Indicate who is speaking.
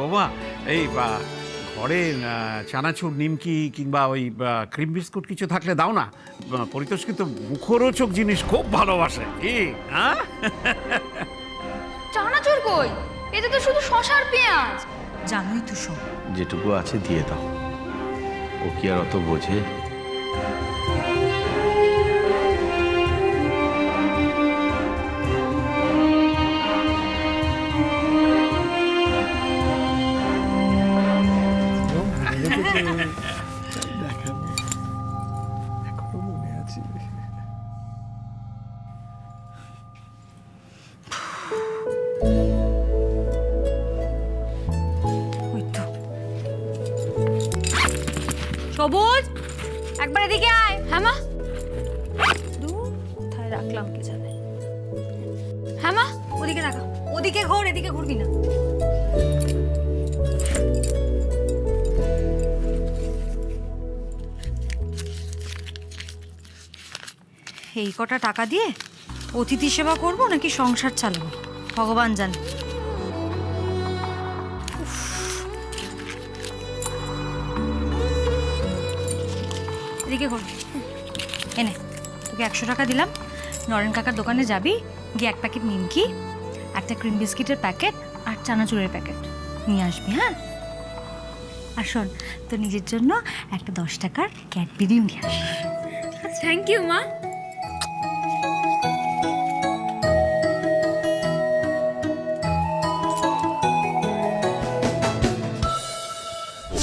Speaker 1: বৌমা এই বা, ঘরে চানাচুর নিমকি কিংবা ওই ক্রিম বিস্কুট কিছু থাকলে দাও না। পরিতোষ কিন্তু মুখরোচক জিনিস খুব ভালোবাসে। কি? হ্যাঁ?
Speaker 2: চানাচুর কই? এতে তো শুধু শশার পেঁয়াজ।
Speaker 3: জানোই তো সব।
Speaker 4: যেটুকু আছে দিয়ে দাও। ও কি আর অত বোঝে?
Speaker 3: সবুজ, একবার এদিকে আয়।
Speaker 2: হ্যাঁ মা
Speaker 3: কোথায় রাখলাম কে জানে।
Speaker 2: হ্যাঁ মা
Speaker 3: ওদিকে রাখা ওদিকে ঘোর, এদিকে ঘুরবি না। এই কটা টাকা দিয়ে অতিথি সেবা করব নাকি সংসার চালাবো? ভগবান জানে। এদিকে ঘোর এনে তোকে একশো টাকা দিলাম। নরেন কাকার দোকানে যাবি, গিয়ে এক প্যাকেট নিমকি, একটা ক্রিম বিস্কিটের প্যাকেট আর চানাচুরের প্যাকেট নিয়ে আসবি হ্যাঁ? আর শোন তো নিজের জন্য একটা দশ টাকার ক্যাডবেরিও নিয়ে আসিস
Speaker 2: থ্যাংক ইউ মা।